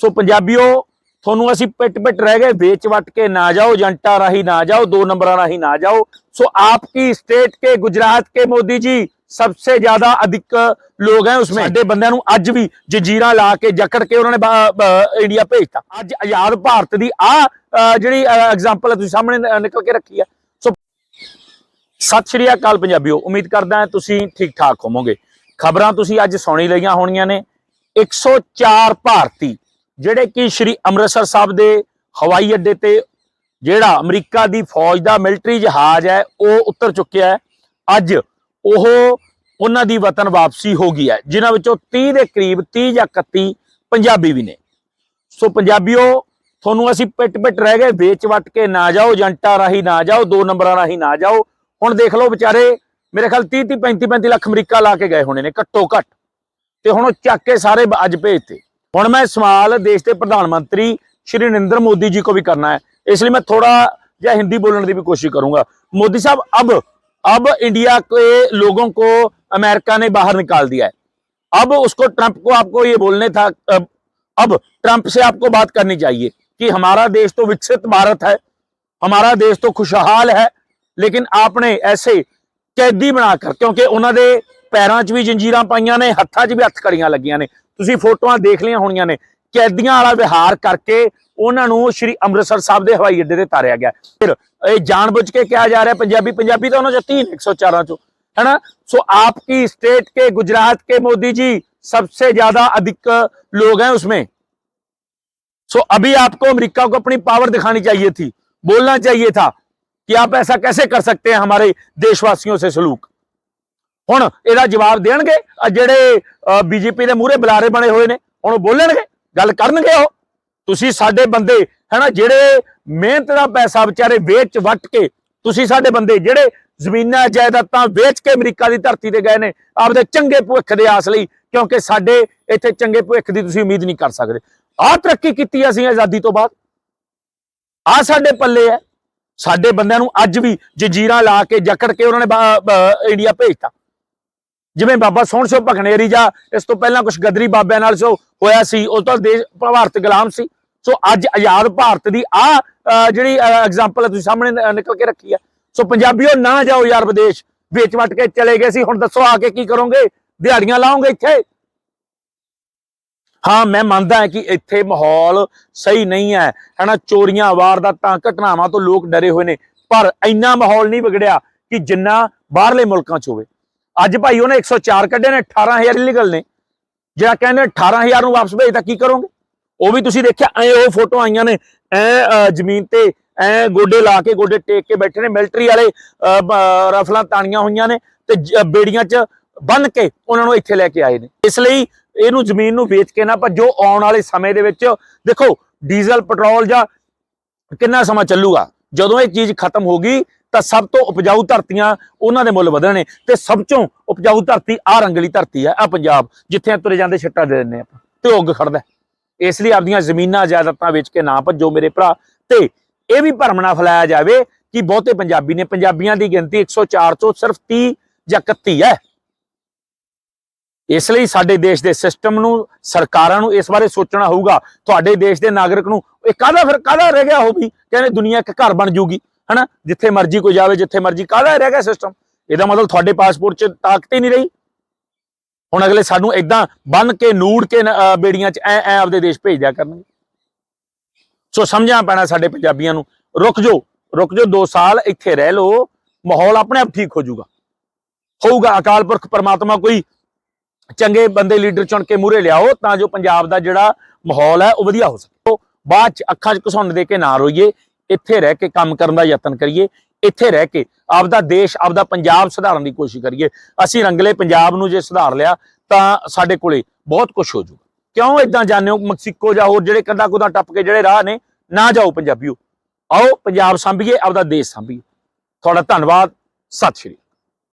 ਸੋ ਪੰਜਾਬੀਓ ਤੁਹਾਨੂੰ ਅਸੀਂ ਪਿੱਟ ਪਿੱਟ ਰਹਿ ਗਏ ਵੇਚ ਵਟ ਕੇ ਨਾ ਜਾਓ ਜੰਟਾ ਰਾਹੀਂ ਨਾ ਜਾਓ ਦੋ ਨੰਬਰਾਂ ਰਾਹੀਂ ਨਾ ਜਾਓ ਸੋ आपकी स्टेट के गुजरात के मोदी जी सबसे ज्यादा अधिक ਲੋਕ ਹੈ ਉਸਮੇ ਸਾਡੇ ਬੰਦਿਆਂ ਨੂੰ ਅੱਜ ਵੀ ਜੰਜੀਰਾਂ ਲਾ ਕੇ ਜਕੜ ਕੇ ਉਹਨਾਂ ਨੇ ਬਾ- ਬ- ਇੰਡੀਆ ਭੇਜਤਾ ਅੱਜ ਆਜ਼ਾਦ ਭਾਰਤ ਦੀ ਆ ਜਿਹੜੀ ਐਗਜ਼ਾਮਪਲ ਤੁਸੀਂ ਸਾਹਮਣੇ ਨ- ਨਿਕਲ ਕੇ ਰੱਖੀ ਆ ਸੋ ਸਤਿ ਸ਼੍ਰੀ ਅਕਾਲ ਪੰਜਾਬੀਓ ਉਮੀਦ ਕਰਦਾ ਹਾਂ ਤੁਸੀਂ ਠੀਕ ਠਾਕ ਹੋਵੋਗੇ ਖਬਰਾਂ ਤੁਸੀਂ ਅੱਜ ਸੁਣੀ ਲਈਆਂ ਹੋਣੀਆਂ ਨੇ 104 ਭਾਰਤੀ ਜਿਹੜੇ ਕਿ ਸ਼੍ਰੀ ਅੰਮ੍ਰਿਤਸਰ ਸਾਹਿਬ ਦੇ ਹਵਾਈ ਅੱਡੇ ਤੇ ਜਿਹੜਾ ਅਮਰੀਕਾ ਦੀ ਫੌਜ ਦਾ ਮਿਲਟਰੀ ਜਹਾਜ਼ ਹੈ, ਉਹ ਉਤਰ ਚੁੱਕਿਆ ਹੈ। ਅੱਜ ਉਹ ਉਹਨਾਂ ਦੀ ਵਤਨ ਵਾਪਸੀ ਹੋ ਗਈ ਹੈ, ਜਿਨ੍ਹਾਂ ਵਿੱਚੋਂ 30 ਦੇ ਕਰੀਬ 30 ਜਾਂ 31 ਪੰਜਾਬੀ ਵੀ ਨੇ। ਸੋ ਪੰਜਾਬੀਓ, ਤੁਹਾਨੂੰ ਅਸੀਂ ਪਿੱਟ ਪਿੱਟ ਰਹਿ ਗਏ, ਵੇਚ ਵਟ ਕੇ ਨਾ ਜਾਓ, ਏਜੰਟਾਂ ਰਾਹੀਂ ਨਾ ਜਾਓ, ਦੋ ਨੰਬਰਾਂ ਰਾਹੀਂ ਨਾ ਜਾਓ। ਹੁਣ ਦੇਖ ਲਓ ਵਿਚਾਰੇ, ਮੇਰੇ ਖਿਆਲ 30 30 35 35 ਲੱਖ ਅਮਰੀਕਾ ਲਾ ਕੇ ਗਏ ਹੋਣੇ ਨੇ, ਘੱਟੋ ਘੱਟ। ਤੇ ਹੁਣ ਉਹ ਚੱਕ ਕੇ ਸਾਰੇ ਅੱਜ ਭੇਜਤੇ। हम मैं सवाल देश के प्रधानमंत्री श्री नरेंद्र मोदी जी को भी करना है इसलिए मैं थोड़ा जहा हिंदी बोलने की भी कोशिश करूँगा मोदी साहब अब अब इंडिया के लोगों को अमेरिका ने बाहर निकाल दिया है अब उसको ट्रंप को आपको ये बोलने था अब ट्रंप से आपको बात करनी चाहिए कि हमारा देश तो विकसित भारत है हमारा देश तो खुशहाल है लेकिन आपने ऐसे कैदी बनाकर क्योंकि उन्होंने पैरों च भी जंजीर पाइया ने ਹੱਥਾਂ च भी ਹੱਥ लगिया ने ਤੁਸੀਂ ਫੋਟੋਆਂ ਦੇਖ ਲਈਆਂ ਹੋਣੀਆਂ ਨੇ ਕੈਦੀਆਂ ਵਾਲਾ ਵਿਹਾਰ ਕਰਕੇ ਉਹਨਾਂ ਨੂੰ ਸ਼੍ਰੀ ਅੰਮ੍ਰਿਤਸਰ ਸਾਹਿਬ ਦੇ ਹਵਾਈ ਅੱਡੇ ਤੇ ਤਾਰਿਆ ਗਿਆ ਫਿਰ ਇਹ ਜਾਣਬੁੱਝ ਕੇ ਕਿਹਾ ਜਾ ਰਿਹਾ ਪੰਜਾਬੀ ਪੰਜਾਬੀ ਤਾਂ ਉਹਨਾਂ 'ਚ तीन 104 ਚੋਂ है ना सो आपकी स्टेट के गुजरात के मोदी जी सबसे ज्यादा अधिक लोग हैं उसमें सो अभी आपको अमेरिका को अपनी पावर दिखानी चाहिए थी बोलना चाहिए था कि आप ऐसा कैसे कर सकते हैं हमारे देशवासियों से सलूक ਹੁਣ ਇਹਦਾ ਜਵਾਬ ਦੇਣਗੇ। ਆਹ ਜਿਹੜੇ ਬੀਜੇਪੀ ਦੇ ਮੂਹਰੇ ਬੁਲਾਰੇ ਬਣੇ ਹੋਏ ਨੇ, ਹੁਣ ਉਹ ਬੋਲਣਗੇ, ਗੱਲ ਕਰਨਗੇ ਉਹ। ਤੁਸੀਂ ਸਾਡੇ ਬੰਦੇ, ਹੈਨਾ, ਜਿਹੜੇ ਮਿਹਨਤ ਦਾ ਪੈਸਾ ਵਿਚਾਰੇ ਵੇਚ ਵੱਟ ਕੇ, ਤੁਸੀਂ ਸਾਡੇ ਬੰਦੇ ਜਿਹੜੇ ਜ਼ਮੀਨਾਂ, ਜਾਇਦਾਦਾਂ ਵੇਚ ਕੇ ਅਮਰੀਕਾ ਦੀ ਧਰਤੀ ਤੇ ਗਏ ਨੇ, ਆਪਦੇ ਚੰਗੇ ਭਵਿੱਖ ਦੇ ਆਸ ਲਈ, ਕਿਉਂਕਿ ਸਾਡੇ ਇੱਥੇ ਚੰਗੇ ਭਵਿੱਖ ਦੀ ਤੁਸੀਂ ਉਮੀਦ ਨਹੀਂ ਕਰ ਸਕਦੇ। ਆਹ ਤਰੱਕੀ ਕੀਤੀ ਅਸੀਂ ਆਜ਼ਾਦੀ ਤੋਂ ਬਾਅਦ। ਆ ਸਾਡੇ ਪੱਲੇ ਹੈ ਸਾਡੇ ਬੰਦਿਆਂ ਨੂੰ ਅੱਜ ਵੀ ਜੰਜੀਰਾਂ ਲਾ ਕੇ ਜਕੜ ਕੇ ਉਹਨਾਂ ਨੇ ਇੰਡੀਆ ਭੇਜਤਾ। ਜਿਵੇਂ ਬਾਬਾ ਸੋਹਣ ਸਿੰਘ ਭਖਨੇਰੀ ਜਾਂ, ਇਸ ਤੋਂ ਪਹਿਲਾਂ ਕੁਝ ਗਦਰੀ ਬਾਬਿਆਂ ਨਾਲ ਜੋ ਹੋਇਆ ਸੀ, ਉਹ ਤੋਂ ਦੇਸ਼ ਭਾਰਤ ਗੁਲਾਮ ਸੀ। ਸੋ ਅੱਜ ਆਜ਼ਾਦ ਭਾਰਤ ਦੀ ਆ ਜਿਹੜੀ ਐਗਜ਼ਾਮਪਲ ਤੁਸੀਂ ਸਾਹਮਣੇ ਨਿਕਲ ਕੇ ਰੱਖੀ ਆ ਸੋ ਪੰਜਾਬੀਓ ਨਾ ਜਾਓ ਯਾਰ ਵਿਦੇਸ਼, ਵੇਚ ਵਟ ਕੇ ਚਲੇ ਗਏ ਸੀ, ਹੁਣ ਦੱਸੋ ਆ ਕੇ ਕੀ ਕਰੋਗੇ? ਦਿਹਾੜੀਆਂ ਲਾਓਗੇ ਇੱਥੇ? ਹਾਂ, ਮੈਂ ਮੰਨਦਾ ਹਾਂ ਕਿ ਇੱਥੇ ਮਾਹੌਲ ਸਹੀ ਨਹੀਂ ਹੈ। ਹਨਾ, ਚੋਰੀਆਂ, ਵਾਰਦਾਤਾਂ, ਘਟਨਾਵਾਂ ਤੋਂ ਲੋਕ ਡਰੇ ਹੋਏ ਨੇ। ਪਰ ਇੰਨਾ ਮਾਹੌਲ ਨਹੀਂ ਵਿਗੜਿਆ ਕਿ ਜਿੰਨਾ ਬਾਹਰਲੇ ਮੁਲਕਾਂ 'ਚ ਹੋਵੇ। ਅੱਜ ਭਾਈ ਉਹਨੇ 104 ਕੱਢੇ ਨੇ 18000 ਇਲੀਗਲ ਨੇ ਜਿਹੜਾ ਕਹਿੰਦੇ 18000 ਨੂੰ ਵਾਪਸ ਭੇਜ ਤਾਂ ਕੀ ਕਰੋਗੇ? ਉਹ ਵੀ ਤੁਸੀਂ ਦੇਖਿਆ ਐ ਉਹ ਫੋਟੋ ਆਈਆਂ ਨੇ ਐ ਜ਼ਮੀਨ ਤੇ ਐ ਗੋਡੇ ਲਾ ਕੇ ਗੋਡੇ ਟੇਕ ਕੇ ਬੈਠੇ ਨੇ ਮਿਲਟਰੀ ਵਾਲੇ ਅ, ਰਫਲਾਂ ਤਾਣੀਆਂ ਹੋਈਆਂ ਨੇ ਤੇ ਬੇੜੀਆਂ 'ਚ ਬੰਨ ਕੇ ਉਹਨਾਂ ਨੂੰ ਇੱਥੇ ਲੈ ਕੇ ਆਏ ਨੇ। ਇਸ ਲਈ ਇਹਨੂੰ ਜ਼ਮੀਨ ਨੂੰ ਵੇਚ ਕੇ ਨਾ ਭੱਜੋ ਆਉਣ ਵਾਲੇ ਸਮੇਂ ਦੇ ਵਿੱਚ ਦੇਖੋ ਡੀਜ਼ਲ ਪੈਟਰੋਲ ਜਾਂ ਕਿੰਨਾ ਸਮਾਂ ਚੱਲੂਗਾ। ਜਦੋਂ ਇਹ ਚੀਜ਼ ਖਤਮ ਹੋ ਗਈ ਤਾਂ ਸਭ ਤੋਂ ਉਪਜਾਊ ਧਰਤੀਆਂ ਉਹਨਾਂ ਦੇ ਮੁੱਲ ਵਧਣੇ ਤੇ ਸਭ ਤੋਂ ਉਪਜਾਊ ਧਰਤੀ ਆ ਰੰਗਲੀ ਧਰਤੀ ਹੈ ਆ ਪੰਜਾਬ, ਜਿੱਥੇ ਤੁਰੇ ਜਾਂਦੇ ਛੱਟਾ ਦੇ ਦਿੰਦੇ ਆਪਾਂ ਤੇ ਉੱਗ ਖੜਦਾ ਇਸ ਲਈ ਆਪਦੀਆਂ ਜ਼ਮੀਨਾਂ ਜਾਇਦਾਦਾਂ ਵੇਚ ਕੇ ਨਾ ਭੱਜੋ ਮੇਰੇ ਭਰਾ ਤੇ ਇਹ ਵੀ ਭਰਮ ਨਾ ਫੈਲਾਇਆ ਜਾਵੇ ਕਿ ਬਹੁਤੇ ਪੰਜਾਬੀ ਨੇ ਪੰਜਾਬੀਆਂ ਦੀ ਗਿਣਤੀ 104 ਤੋਂ ਸਿਰਫ 30 ਜਾਂ 31 ਹੈ। ਇਸ ਲਈ ਸਾਡੇ ਦੇਸ਼ ਦੇ ਸਿਸਟਮ ਨੂੰ, ਸਰਕਾਰਾਂ ਨੂੰ ਇਸ ਬਾਰੇ ਸੋਚਣਾ ਹੋਊਗਾ। ਤੁਹਾਡੇ ਦੇਸ਼ ਦੇ ਨਾਗਰਿਕ ਨੂੰ, ਇਹ ਕਾਹਦਾ ਫਿਰ, ਕਾਹਦਾ ਰਹਿ ਗਿਆ ਹੋ ਵੀ? ਕਹਿੰਦੇ ਦੁਨੀਆ ਇੱਕ ਘਰ ਬਣ ਜੂਗੀ, ਹਨਾ? ਜਿੱਥੇ ਮਰਜ਼ੀ ਕੋਈ ਜਾਵੇ, ਜਿੱਥੇ ਮਰਜ਼ੀ, ਕਾਹਦਾ ਰਹਿ ਗਿਆ ਸਿਸਟਮ? ਇਹਦਾ ਮਤਲਬ ਤੁਹਾਡੇ ਪਾਸਪੋਰਟ 'ਚ ਤਾਕਤ ਹੀ ਨਹੀਂ ਰਹੀ। ਹੁਣ ਅਗਲੇ ਸਾਨੂੰ ਇਦਾਂ ਬੰਨ ਕੇ, ਨੂੜ ਕੇ ਬੇੜੀਆਂ 'ਚ ਐ ਐ ਆਪਦੇ ਦੇਸ਼ ਭੇਜ ਦਿਆ ਕਰਨਗੇ। ਸੋ ਸਮਝਣਾ ਪੈਣਾ ਸਾਡੇ ਪੰਜਾਬੀਆਂ ਨੂੰ, ਰੁਕ ਜਾਓ ਰੁਕ ਜਾਓ 2 ਸਾਲ ਇੱਥੇ ਰਹਿ ਲਓ, ਮਾਹੌਲ ਆਪਣੇ ਆਪ ਠੀਕ ਹੋ ਜਾਊਗਾ। ਹੋਊਗਾ ਅਕਾਲ ਪੁਰਖ, ਪਰਮਾਤਮਾ ਕੋਈ ਚੰਗੇ ਬੰਦੇ ਲੀਡਰ ਚੁਣ ਕੇ ਮੂਰੇ ਲਿਆਓ ਤਾਂ ਜੋ ਪੰਜਾਬ ਦਾ ਜਿਹੜਾ ਮਾਹੌਲ ਹੈ ਉਹ ਵਧੀਆ ਹੋ ਸਕੇ। ਬਾਅਦ ਚ ਅੱਖਾਂ 'ਚ ਘਸੁੰਨ ਦੇ ਕੇ ਨਾ ਰੋਈਏ, ਇੱਥੇ ਰਹਿ ਕੇ ਕੰਮ ਕਰਨ ਦਾ ਯਤਨ ਕਰੀਏ, ਇੱਥੇ ਰਹਿ ਕੇ ਆਪਦਾ ਦੇਸ਼, ਆਪਦਾ ਪੰਜਾਬ ਸੁਧਾਰਨ ਦੀ ਕੋਸ਼ਿਸ਼ ਕਰੀਏ। ਅਸੀਂ ਰੰਗਲੇ ਪੰਜਾਬ ਨੂੰ ਜੇ ਸੁਧਾਰ ਲਿਆ ਤਾਂ ਸਾਡੇ ਕੋਲੇ ਬਹੁਤ ਕੁਝ ਹੋ ਜਾਊਗਾ। ਕਿਉਂ ਇਦਾਂ ਜਾਂਦੇ ਹੋ? ਮੈਕਸੀਕੋ ਜਾਂ ਹੋਰ ਜਿਹੜੇ ਕੰਦਾ ਕੁਦਾ ਟੱਪ ਕੇ ਜਿਹੜੇ ਰਾਹ ਨੇ, ਨਾ ਜਾਓ ਪੰਜਾਬੀਓ। ਆਓ, ਪੰਜਾਬ ਸੰਭੀਏ, ਆਪਦਾ ਦੇਸ਼ ਸੰਭੀਏ। ਤੁਹਾਡਾ ਧੰਨਵਾਦ, ਸਤਿ ਸ਼੍ਰੀ